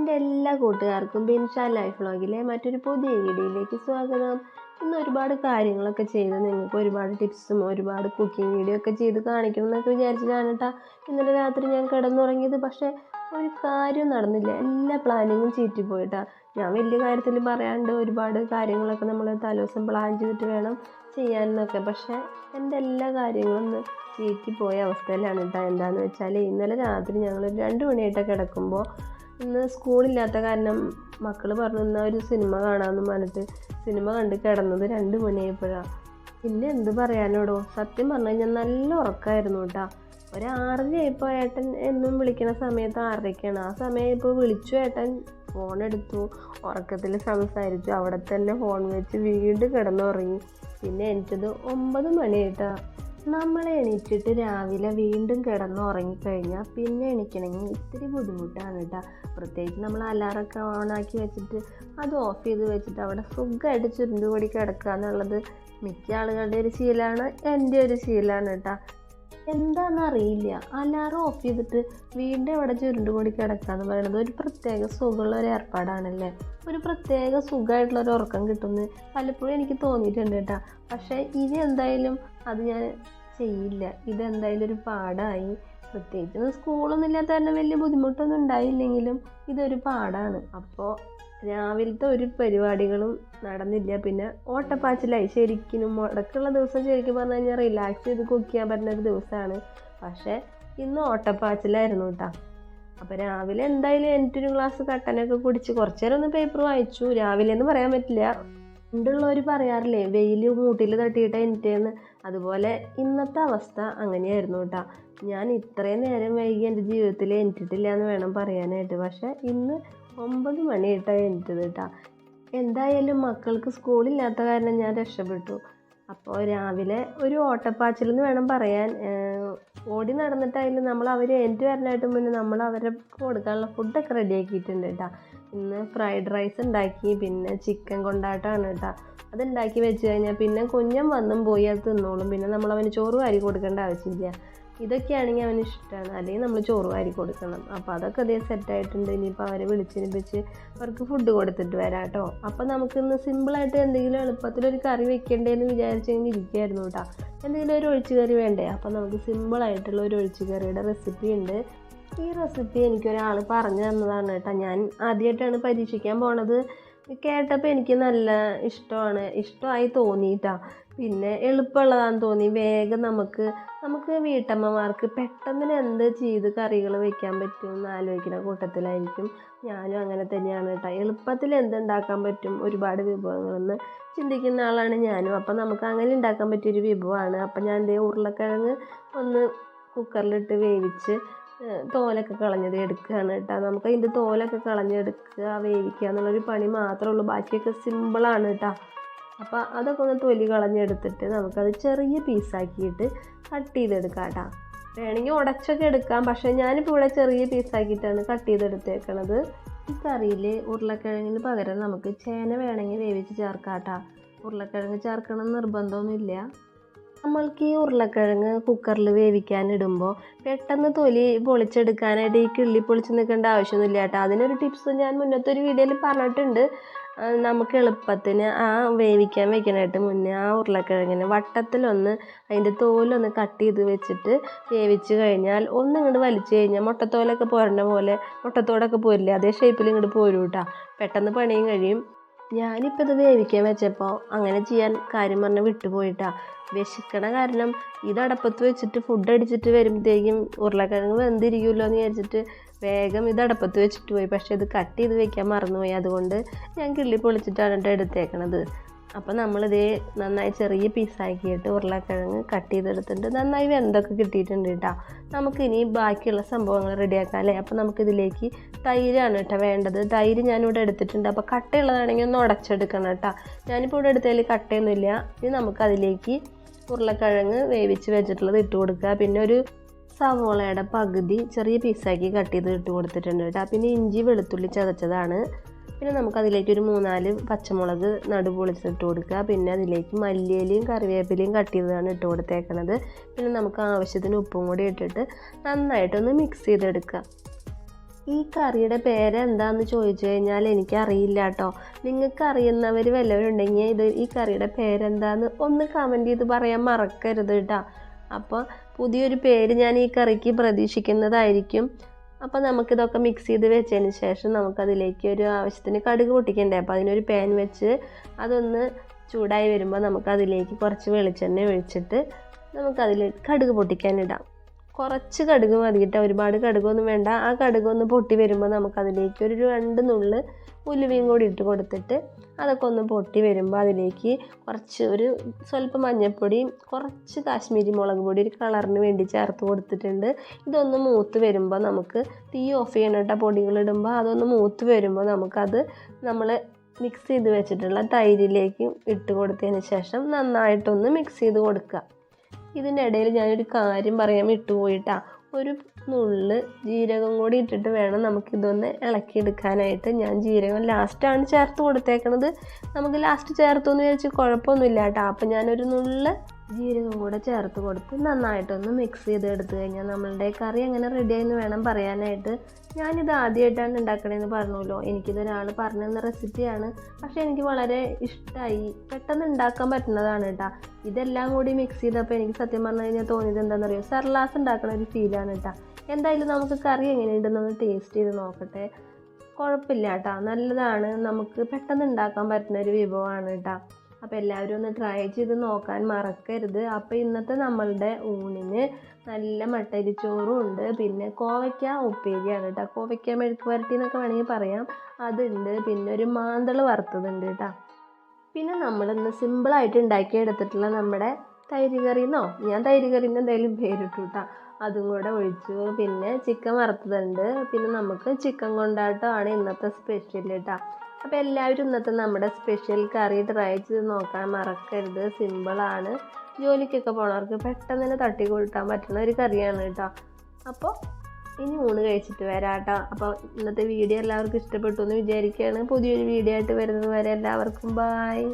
എന്റെ എല്ലാ കൂട്ടുകാർക്കും ബിൻഷാ ലൈഫ് വ്ളോഗിലെ മറ്റൊരു പുതിയ വീഡിയോയിലേക്ക് സ്വാഗതം. ഇന്ന് ഒരുപാട് കാര്യങ്ങളൊക്കെ ചെയ്ത് നിങ്ങൾക്ക് ഒരുപാട് ടിപ്സും ഒരുപാട് കുക്കിംഗ് വീഡിയോ ഒക്കെ ചെയ്ത് കാണിക്കണം എന്നൊക്കെ കേട്ടോ ഇന്നലെ രാത്രി ഞാൻ കിടന്നുറങ്ങിയത്. പക്ഷേ ഒരു കാര്യവും നടന്നില്ല. എല്ലാ പ്ലാനിങ്ങും ചീറ്റിപ്പോയിട്ടാ ഞാൻ വലിയ കാര്യത്തിൽ പറയാണ്ട് ഒരുപാട് കാര്യങ്ങളൊക്കെ നമ്മൾ തലേദിവസം പ്ലാൻ ചെയ്തിട്ട് വേണം ചെയ്യാനെന്നൊക്കെ. പക്ഷേ എന്റെ എല്ലാ കാര്യങ്ങളും ഒന്ന് ചീറ്റിപ്പോയ അവസ്ഥയിലാണ് കേട്ടോ എന്താണെന്ന് വെച്ചാൽ ഇന്നലെ രാത്രി ഞങ്ങൾ രണ്ട് മണിയായിട്ടൊക്കെ കിടക്കുമ്പോൾ ഇന്ന് സ്കൂളില്ലാത്ത കാരണം മക്കൾ പറഞ്ഞു എന്നാൽ ഒരു സിനിമ കാണാമെന്ന് പറഞ്ഞിട്ട് സിനിമ കണ്ട് കിടന്നത് രണ്ട് മണിയായപ്പോഴാണ് പിന്നെ എന്ത് പറയാനോടോ? സത്യം പറഞ്ഞു കഴിഞ്ഞാൽ നല്ല ഉറക്കമായിരുന്നു കേട്ടോ ഒരു ആറരയായപ്പോൾ ഏട്ടൻ എന്നും വിളിക്കുന്ന സമയത്ത് ആറരയ്ക്കാണ് ആ സമയം ഇപ്പോൾ വിളിച്ചു ഏട്ടൻ ഫോൺ എടുത്തു. ഉറക്കത്തിൽ സംസാരിച്ചു. അവിടെ തന്നെ ഫോൺ വെച്ച് വീണ്ടും കിടന്നുറങ്ങി. പിന്നെ എനിക്കത് ഒമ്പത് മണിയായിട്ടാ. നമ്മൾ എണീറ്റിട്ട് രാവിലെ വീണ്ടും കിടന്ന് ഉറങ്ങിക്കഴിഞ്ഞാൽ പിന്നെ എണീക്കണമെങ്കിൽ ഇത്തിരി ബുദ്ധിമുട്ടാണ് കേട്ടോ. പ്രത്യേകിച്ച് നമ്മൾ അലാറൊക്കെ ഓണാക്കി വെച്ചിട്ട് അത് ഓഫ് ചെയ്ത് വെച്ചിട്ട് അവിടെ സുഖമായിട്ട് ചുരുണ്ടുകൂടി കിടക്കുക എന്നുള്ളത് മിക്ക ആളുകളുടെ ഒരു ശീലമാണ് എന്റെ ഒരു ശീലമാണ് കേട്ടോ. എന്താണെന്നറിയില്ല അലാറം ഓഫ് ചെയ്തിട്ട് വീണ്ടും അവിടെ ചുരുണ്ടുകൂടി എന്ന് പറയുന്നത് ഒരു പ്രത്യേക സുഖമുള്ള ഒരു ഏർപ്പാടാണല്ലേ? ഒരു പ്രത്യേക സുഖമായിട്ടുള്ള ഒരു ഉറക്കം കിട്ടുമെന്ന് പലപ്പോഴും എനിക്ക് തോന്നിയിട്ടുണ്ട് കേട്ടോ. പക്ഷേ ഇനി എന്തായാലും അത് ഞാൻ ചെയ്യില്ല. ഇതെന്തായാലും ഒരു പാടായി. പ്രത്യേകിച്ച് സ്കൂളൊന്നും ഇല്ലാത്ത തന്നെ വലിയ ബുദ്ധിമുട്ടൊന്നും ഉണ്ടായില്ലെങ്കിലും ഇതൊരു പാടാണ്. അപ്പോൾ രാവിലത്തെ ഒരു പരിപാടികളും നടന്നില്ല. പിന്നെ ഓട്ടപ്പാച്ചിലായി. ശരിക്കും മുടക്കുള്ള ദിവസം ശരിക്കും പറഞ്ഞു കഴിഞ്ഞാൽ റിലാക്സ് ചെയ്ത് കുക്ക് ചെയ്യാൻ പറ്റുന്ന ഒരു ദിവസമാണ് പക്ഷേ ഇന്ന് ഓട്ടപ്പാച്ചിലായിരുന്നു കേട്ടോ അപ്പോൾ രാവിലെ എന്തായാലും എനിക്കൊരു ഗ്ലാസ് കട്ടനൊക്കെ കുടിച്ച് കുറച്ചു നേരം ഒന്ന് പേപ്പർ വായിച്ചു. രാവിലെ എന്ന് പറയാൻ പറ്റില്ല. പണ്ടുള്ളവർ പറയാറില്ലേ വെയിൽ മൂട്ടിൽ തട്ടിയിട്ട് എനിറ്റേന്ന് അതുപോലെ ഇന്നത്തെ അവസ്ഥ അങ്ങനെയായിരുന്നു കേട്ടോ ഞാൻ ഇത്രയും നേരം വൈകി എന്റെ ജീവിതത്തിൽ എനിറ്റിട്ടില്ല എന്ന് വേണം പറയാനായിട്ട്. പക്ഷേ ഇന്ന് ഒമ്പത് മണിയായിട്ടാണ് എണീറ്റത് കേട്ടോ എന്തായാലും മക്കൾക്ക് സ്കൂളില്ലാത്ത കാരണം ഞാൻ രക്ഷപ്പെട്ടു. അപ്പോൾ രാവിലെ ഒരു ഓട്ടപ്പാച്ചിൽ എന്ന് വേണം പറയാൻ. ഓടി നടന്നിട്ടായാലും നമ്മൾ അവർ എന്റെ വരാനായിട്ട് മുന്നേ നമ്മൾ അവരെ കൊടുക്കാനുള്ള ഫുഡൊക്കെ റെഡിയാക്കിയിട്ടുണ്ട് കേട്ടോ ഇന്ന് ഫ്രൈഡ് റൈസ് ഉണ്ടാക്കി പിന്നെ ചിക്കൻ കൊണ്ടാട്ടമാണ് കേട്ടോ അതുണ്ടാക്കി വെച്ച് കഴിഞ്ഞാൽ പിന്നെ കുഞ്ഞൻ വന്നും പോയി അത് തിന്നോളും. പിന്നെ നമ്മൾ അവന് ചോറ് വാരി കൊടുക്കേണ്ട ആവശ്യമില്ല. ഇതൊക്കെയാണെങ്കിൽ അവന് ഇഷ്ടമാണ് അല്ലെങ്കിൽ നമ്മൾ ചോറ് വാരി കൊടുക്കണം. അപ്പോൾ അതൊക്കെ അതേ സെറ്റായിട്ടുണ്ട് ഇനിയിപ്പോൾ അവരെ വിളിച്ചിനിപ്പിച്ച് അവർക്ക് ഫുഡ് കൊടുത്തിട്ട് വരാം കേട്ടോ. അപ്പോൾ നമുക്കിന്ന് സിമ്പിളായിട്ട് എന്തെങ്കിലും എളുപ്പത്തിലൊരു കറി വെക്കേണ്ടതെന്ന് വിചാരിച്ചെങ്കിൽ ഇരിക്കുമായിരുന്നു കേട്ടോ. എന്തെങ്കിലും ഒരു ഒഴിച്ചു കറി വേണ്ടേ? അപ്പോൾ നമുക്ക് സിമ്പിളായിട്ടുള്ള ഒരു ഒഴിച്ചു കറിയുടെ റെസിപ്പി ഉണ്ട്. ഈ റെസിപ്പി എനിക്കൊരാൾ പറഞ്ഞു തന്നതാണ് കേട്ടോ. ഞാൻ ആദ്യമായിട്ടാണ് പരീക്ഷിക്കാൻ പോണത്. കേട്ടപ്പോൾ എനിക്ക് നല്ല ഇഷ്ടമാണ്. ഇഷ്ടമായി തോന്നിയിട്ടാ. പിന്നെ എളുപ്പമുള്ളതാണെന്ന് തോന്നി. വേഗം നമുക്ക് നമുക്ക് വീട്ടമ്മമാർക്ക് പെട്ടെന്ന് എന്ത് ചെയ്ത് കറികൾ വെക്കാൻ പറ്റും എന്ന് ആലോചിക്കുന്ന കൂട്ടത്തിലായിരിക്കും ഞാനും അങ്ങനെ തന്നെയാണ് കേട്ടോ. എളുപ്പത്തിൽ എന്തുണ്ടാക്കാൻ പറ്റും ഒരുപാട് വിഭവങ്ങളെന്ന് ചിന്തിക്കുന്ന ആളാണ് ഞാനും. അപ്പം നമുക്ക് അങ്ങനെ ഉണ്ടാക്കാൻ പറ്റിയൊരു വിഭവമാണ്. അപ്പം ഞാൻ ദേ ഉരുളക്കിഴങ്ങ് ഒന്ന് കുക്കറിലിട്ട് വേവിച്ച് തോലൊക്കെ കളഞ്ഞത് എടുക്കുകയാണ് കേട്ടോ. നമുക്ക് അതിന്റെ തോലൊക്കെ കളഞ്ഞെടുക്കുക വേവിക്കുക എന്നുള്ളൊരു പണി മാത്രമേ ഉള്ളൂ. ബാക്കിയൊക്കെ സിമ്പിളാണ് കേട്ടോ. അപ്പോൾ അതൊക്കെ ഒന്ന് തൊലി കളഞ്ഞെടുത്തിട്ട് നമുക്കത് ചെറിയ പീസാക്കിയിട്ട് കട്ട് ചെയ്തെടുക്കാം കേട്ടോ. വേണമെങ്കിൽ ഉടച്ചൊക്കെ എടുക്കാം. പക്ഷേ ഞാനിപ്പോൾ ഇവിടെ ചെറിയ പീസാക്കിയിട്ടാണ് കട്ട് ചെയ്തെടുത്തേക്കണത്. ഈ കറിയിൽ ഉരുളക്കിഴങ്ങിന് പകരം നമുക്ക് ചേന വേണമെങ്കിൽ വേവിച്ച് ചേർക്കാം കേട്ടോ. ഉരുളക്കിഴങ്ങ് ചേർക്കണം നിർബന്ധമൊന്നുമില്ല. നമ്മൾക്ക് ഈ ഉരുളക്കിഴങ്ങ് കുക്കറിൽ വേവിക്കാനിടുമ്പോൾ പെട്ടെന്ന് തൊലി പൊളിച്ചെടുക്കാനായിട്ട് ഈ കിള്ളി പൊളിച്ച് നിൽക്കേണ്ട ആവശ്യമൊന്നുമില്ല കേട്ടോ. അതിനൊരു ടിപ്സ് ഞാൻ മുന്നത്തെ ഒരു വീഡിയോയിൽ പറഞ്ഞിട്ടുണ്ട്. നമുക്ക് എളുപ്പത്തിന് ആ വേവിക്കാൻ വെക്കാനായിട്ട് മുന്നേ ആ ഉരുളക്കിഴങ്ങിന് വട്ടത്തിലൊന്ന് അതിന്റെ തോലൊന്ന് കട്ട് ചെയ്ത് വെച്ചിട്ട് വേവിച്ച് കഴിഞ്ഞാൽ ഒന്ന് ഇങ്ങോട്ട് വലിച്ചു കഴിഞ്ഞാൽ മുട്ടത്തോലൊക്കെ പോരണ പോലെ മുട്ടത്തോടൊക്കെ പോരില്ലേ അതേ ഷേപ്പിൽ ഇങ്ങോട്ട് പോരും കേട്ടോ പെട്ടെന്ന് പണിയും കഴിയും. ഞാനിപ്പോൾ ഇത് വേവിക്കാൻ വെച്ചപ്പോൾ അങ്ങനെ ചെയ്യാൻ കാര്യം പറഞ്ഞ് വിട്ടുപോയിട്ടാ വിശക്കണ കാരണം ഇത് അടപ്പത്ത് വെച്ചിട്ട് ഫുഡ് അടിച്ചിട്ട് വരുമ്പോഴത്തേക്കും ഉരുളക്കിഴങ്ങ് വെന്തിരിക്കുമല്ലോ എന്ന് വിചാരിച്ചിട്ട് വേഗം ഇത് അടപ്പത്ത് വെച്ചിട്ട് പോയി. പക്ഷേ ഇത് കട്ട് ചെയ്ത് വെക്കാൻ മറന്നുപോയി. അതുകൊണ്ട് ഞാൻ കിള്ളി പൊളിച്ചിട്ടാണ് കേട്ടോ എടുത്തേക്കണത്. അപ്പോൾ നമ്മളിതേ നന്നായി ചെറിയ പീസാക്കിയിട്ട് ഉരുളക്കിഴങ്ങ് കട്ട് ചെയ്തെടുത്തിട്ട് നന്നായി വെന്തൊക്കെ കിട്ടിയിട്ടുണ്ട് കേട്ടോ നമുക്കിനി ബാക്കിയുള്ള സംഭവങ്ങൾ റെഡിയാക്കാം അല്ലേ? അപ്പോൾ നമുക്കിതിലേക്ക് തൈരാണ് കേട്ടോ വേണ്ടത്. തൈര് ഞാനിവിടെ എടുത്തിട്ടുണ്ട്. അപ്പോൾ കട്ടയുള്ളതാണെങ്കിൽ ഒന്ന് ഉടച്ചെടുക്കണം കേട്ടോ ഞാനിപ്പോൾ ഇവിടെ എടുത്തതിൽ കട്ടയൊന്നുമില്ല. ഇനി നമുക്കതിലേക്ക് ഉരുളക്കിഴങ്ങ് വേവിച്ച് വെച്ചിട്ടുള്ളത് ഇട്ട് കൊടുക്കുക. പിന്നെ ഒരു സവോളയുടെ പകുതി ചെറിയ പീസാക്കി കട്ട് ചെയ്ത് ഇട്ട് കൊടുത്തിട്ടുണ്ട് കേട്ടോ. പിന്നെ ഇഞ്ചി വെളുത്തുള്ളി ചതച്ചതാണ്. പിന്നെ നമുക്ക് അതിലേക്ക് ഒരു മൂന്നാൽ പച്ചമുളക് നടുപൊളിച്ചിട്ട് കൊടുക്കുക. പിന്നെ അതിലേക്ക് മല്ലിയിലയും കറിവേപ്പിലയും കട്ട് ചെയ്തതാണ് ഇട്ട് കൊടുത്തേക്കണത്. പിന്നെ നമുക്ക് ആവശ്യത്തിന് ഉപ്പും കൂടി ഇട്ടിട്ട് നന്നായിട്ടൊന്ന് മിക്സ് ചെയ്തെടുക്കുക. ഈ കറിയുടെ പേരെന്താന്ന് ചോദിച്ചു കഴിഞ്ഞാൽ എനിക്കറിയില്ല കേട്ടോ. നിങ്ങൾക്ക് അറിയുന്നവർ വല്ലവരുണ്ടെങ്കിൽ ഇത് ഈ കറിയുടെ പേരെന്താന്ന് ഒന്ന് കമന്റ് ചെയ്ത് പറയാൻ മറക്കരുത് കേട്ടോ. അപ്പോൾ പുതിയൊരു പേര് ഞാൻ ഈ കറിക്ക് പ്രതീക്ഷിക്കുന്നതായിരിക്കും. അപ്പോൾ നമുക്കിതൊക്കെ മിക്സ് ചെയ്ത് വെച്ചതിന് ശേഷം നമുക്കതിലേക്ക് ഒരു ആവശ്യത്തിന് കടുക് പൊട്ടിക്കണ്ടേ? അപ്പോൾ അതിനൊരു പാൻ വെച്ച് അതൊന്ന് ചൂടായി വരുമ്പോൾ നമുക്കതിലേക്ക് കുറച്ച് വെളിച്ചെണ്ണ ഒഴിച്ചിട്ട് നമുക്കതിൽ കടുക് പൊട്ടിക്കാനിടാം. കുറച്ച് കടുക് മതി കേട്ടോ ഒരുപാട് കടുകൊന്നും വേണ്ട. ആ കടുക് ഒന്ന് പൊട്ടി വരുമ്പോൾ നമുക്കതിലേക്ക് ഒരു രണ്ട് നുള്ള് ഉലുവയും കൂടി ഇട്ട് കൊടുത്തിട്ട് അതൊക്കെ ഒന്ന് പൊട്ടി വരുമ്പോൾ അതിലേക്ക് കുറച്ച് ഒരു സ്വല്പം മഞ്ഞൾപ്പൊടിയും കുറച്ച് കാശ്മീരി മുളക് പൊടി ഒരു കളറിന് വേണ്ടി ചേർത്ത് കൊടുത്തിട്ടുണ്ട്. ഇതൊന്ന് മൂത്ത് വരുമ്പോൾ നമുക്ക് തീ ഓഫ് ചെയ്യണം കേട്ടോ. പൊടികളിടുമ്പോൾ അതൊന്ന് മൂത്ത് വരുമ്പോൾ നമുക്കത് നമ്മൾ മിക്സ് ചെയ്ത് വെച്ചിട്ടുള്ള തൈരിലേക്ക് ഇട്ട് കൊടുത്തതിന് ശേഷം നന്നായിട്ടൊന്ന് മിക്സ് ചെയ്ത് കൊടുക്കുക. ഇതിനിടയിൽ ഞാനൊരു കാര്യം പറയാൻ വിട്ടുപോയിട്ടാ. ഒരു നുള്ള് ജീരകം കൂടി ഇട്ടിട്ട് വേണം നമുക്കിതൊന്ന് ഇളക്കിയെടുക്കാനായിട്ട്. ഞാൻ ജീരകം ലാസ്റ്റാണ് ചേർത്ത് കൊടുത്തേക്കണത്. നമുക്ക് ലാസ്റ്റ് ചേർത്തു എന്ന് വിചാരിച്ച് കുഴപ്പമൊന്നുമില്ല കേട്ടോ അപ്പം ഞാനൊരു നുള്ള് ജീരകം കൂടെ ചേർത്ത് കൊടുത്ത് നന്നായിട്ടൊന്ന് മിക്സ് ചെയ്ത് എടുത്തു കഴിഞ്ഞാൽ നമ്മളുടെ കറി അങ്ങനെ റെഡിയായെന്ന് വേണം പറയാനായിട്ട് ഞാനിത് ആദ്യമായിട്ടാണ് ഉണ്ടാക്കണതെന്ന് പറഞ്ഞല്ലോ. എനിക്കിതൊരാൾ പറഞ്ഞു തന്ന റെസിപ്പിയാണ് പക്ഷേ എനിക്ക് വളരെ ഇഷ്ടമായി പെട്ടെന്ന് ഉണ്ടാക്കാൻ പറ്റുന്നതാണ് കേട്ടോ ഇതെല്ലാം കൂടി മിക്സ് ചെയ്തപ്പോൾ എനിക്ക് സത്യം പറഞ്ഞു കഴിഞ്ഞാൽ തോന്നിയത് എന്താണെന്നറിയോ? സർലാസ് ഉണ്ടാക്കുന്ന ഒരു ഫീലാണ് കേട്ടോ എന്തായാലും നമുക്ക് കറി എങ്ങനെയുണ്ടെന്നൊന്ന് ടേസ്റ്റ് ചെയ്ത് നോക്കട്ടെ. കുഴപ്പമില്ല കേട്ടോ നല്ലതാണ്. നമുക്ക് പെട്ടെന്ന് ഉണ്ടാക്കാൻ പറ്റുന്ന ഒരു വിഭവമാണ് കേട്ടോ അപ്പോൾ എല്ലാവരും ഒന്ന് ട്രൈ ചെയ്ത് നോക്കാൻ മറക്കരുത്. അപ്പോൾ ഇന്നത്തെ നമ്മളുടെ ഊണിന് നല്ല മട്ടരിച്ചോറും ഉണ്ട്. പിന്നെ കോവയ്ക്ക ഉപ്പേരിയാണ് കേട്ടോ. കോവയ്ക്ക മെഴുക്ക് വരട്ടി എന്നൊക്കെ വേണമെങ്കിൽ പറയാം. അതുണ്ട്. പിന്നെ ഒരു മാന്തൾ വറുത്തതുണ്ട് കേട്ടോ. പിന്നെ നമ്മളിന്ന് സിമ്പിളായിട്ട് ഉണ്ടാക്കിയെടുത്തിട്ടുള്ള നമ്മുടെ തൈര് കറിന്നോ? ഞാൻ തൈര് കറിന്ന് എന്തായാലും പേരിട്ടു കേട്ടോ. അതും കൂടെ ഒഴിച്ചു. പിന്നെ ചിക്കൻ വറുത്തതുണ്ട്. പിന്നെ നമുക്ക് ചിക്കൻ കൊണ്ടാട്ടമാണ് ഇന്നത്തെ സ്പെഷ്യൽ കേട്ടോ. അപ്പോൾ എല്ലാവരും ഇന്നത്തെ നമ്മുടെ സ്പെഷ്യൽ കറി ട്രൈ ചെയ്ത് നോക്കാൻ മറക്കരുത്. സിമ്പിളാണ് ജോലിക്കൊക്കെ പോണവർക്ക് പെട്ടെന്ന് തന്നെ തട്ടി കൂട്ടാൻ പറ്റുന്ന ഒരു കറിയാണ് കേട്ടോ. അപ്പോൾ ഇനി ഊണ് കഴിച്ചിട്ട് വരാം കേട്ടോ. അപ്പോൾ ഇന്നത്തെ വീഡിയോ എല്ലാവർക്കും ഇഷ്ടപ്പെട്ടു എന്ന് വിചാരിക്കുകയാണ്. പുതിയൊരു വീഡിയോ ആയിട്ട് വരുന്നത് വരെ എല്ലാവർക്കും ബായ്